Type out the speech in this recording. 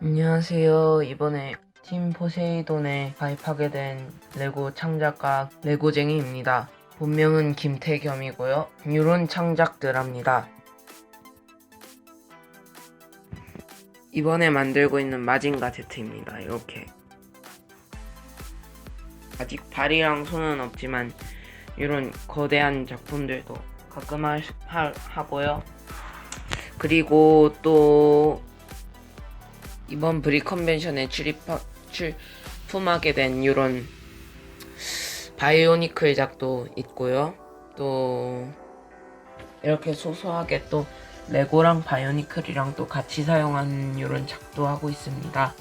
안녕하세요. 이번에 팀 포세이돈에 가입하게 된 레고 창작가 레고쟁이입니다. 본명은 김태겸이고요. 이런 창작들 합니다. 이번에 만들고 있는 마징가 제트입니다. 이렇게. 아직 발이랑 손은 없지만 이런 거대한 작품들도 가끔 할, 하, 하고요. 그리고 또 이번 브리 컨벤션에 출품하게 된 이런 바이오니클 작도 있고요. 또 이렇게 소소하게 또 레고랑 바이오니클이랑 또 같이 사용한 이런 작도 하고 있습니다.